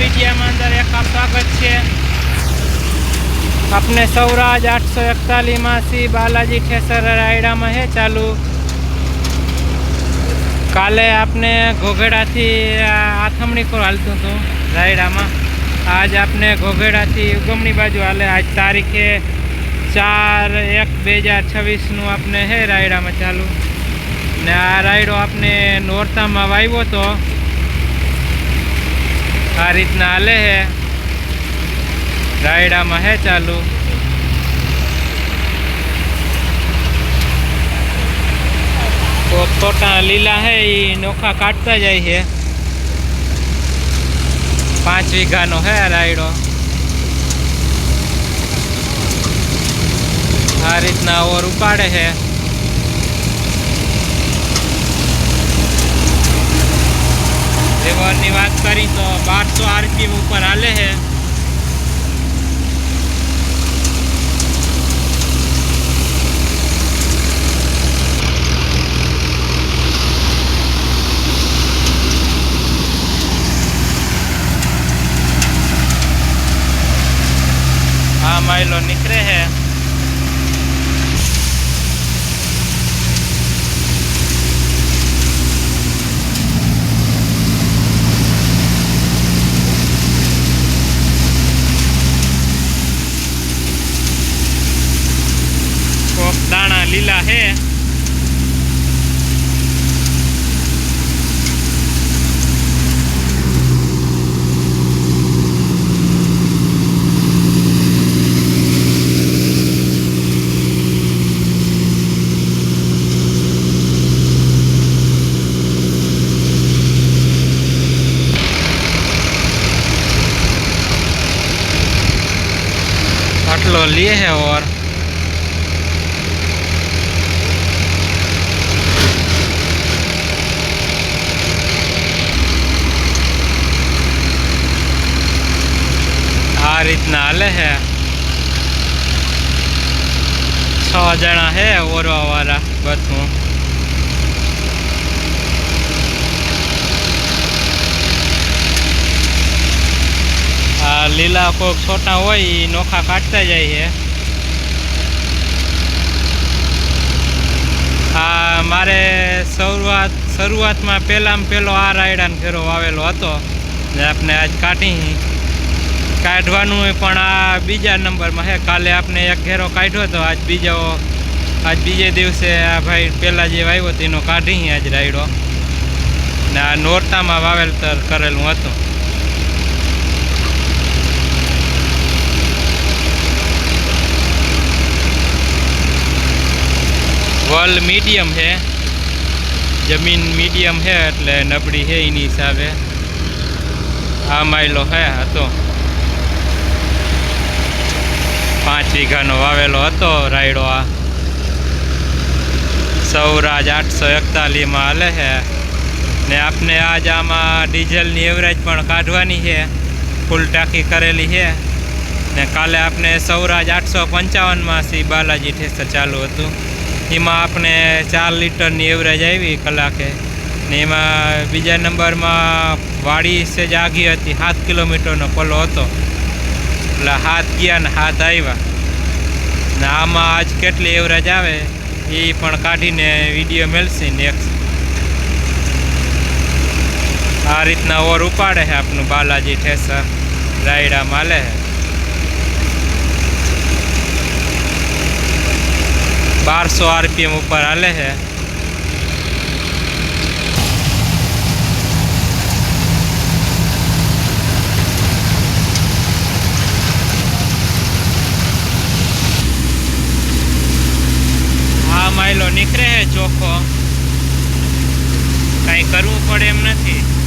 વિડીયામાં અંદર એક સ્વાગત છે. આપને સૌરાજ આઠસો એકતાલીસમાં શ્રી બાલાજી ઠેસર રાયડામાં હે ચાલુ. કાલે આપને ઘોઘેડાથી આથમણી પર હાલતું હતું રાયડામાં. આજ આપને ઘોઘેડાથી ઉગમણી બાજુ હાલે. આજ તારીખે ચાર એક બે હજાર છવ્વીસનું આપને હે રાયડામાં ચાલુ. ને આ રાયડો આપને નોરતામાં વાવ્યો તો આ રીતના હાલે હે. રાયડામાં હે ચાલુ. ટોટા લીલા હે એ નોખા કાઢતા જાય છે પાંચ વીઘાનો હે રાયડો. આ રીતના ઓર ઉપાડે છે લેવરની વાત કરી તો બારસો આરપીએમ ઉપર હાલે છે. આ માઇલો નીકળે છે કોક દાણા લીલા હે આટલો આ રીતના હાલે હે. છ જણા હે ઓરવા વાળા બધું. આ લીલા કોક છોટા હોય એ નોખા કાઢતા જાય છે આ મારે શરૂઆત, શરૂઆતમાં પહેલામાં પહેલો આ રાયડાનો ફેરો વાવેલો હતો. ને આપણે આજ કાઢી કાઢવાનું પણ આ બીજા નંબરમાં હે. કાલે આપણે એક ઘેરો કાઢ્યો હતો આજ બીજો, આજ બીજે દિવસે આ ભાઈ પહેલાં જે વાવ્યો હતો એનો કાઢી આજ રાયડો. ને આ નોરતામાં વાવેતર કરેલું હતું. વલ મીડિયમ છે જમીન મીડિયમ છે એટલે નબળી છે એની હિસાબે. આ માયલો હે હતો પાંચ વીઘાનો વાવેલો હતો રાયડો આ. સૌરાજ આઠસો એકતાલીસમાં હાલે છે ને આપને આજ આમાં ડીઝલની એવરેજ પણ કાઢવાની છે ફૂલ ટાંકી કરેલી છે ને કાલે આપણે સૌરાજ આઠસો પંચાવનમાં શ્રી બાલાજી ઠેસર ચાલુ હતું. એમાં આપણે ચાર લીટરની એવરેજ આવી કલાકે. ને એમાં બીજા નંબરમાં વાડી સેજ આગી હતી, સાત કિલોમીટરનો પલો હતો. એટલે હાથ ગયા ને હાથ આવ્યા. ને આમાં આજ કેટલી એવરેજ આવે, એ પણ કાઢીને વીડિયો મેળશે નેક્સ્ટ આ રીતના ઓર ઉપાડે છે આપનું બાલાજી ઠેસર રાયડા માલે છે. બારસો આરપીએમ ઉપર હાલે છે. ચોખ્ખો કાંઈ કરવું પડે એમ નથી.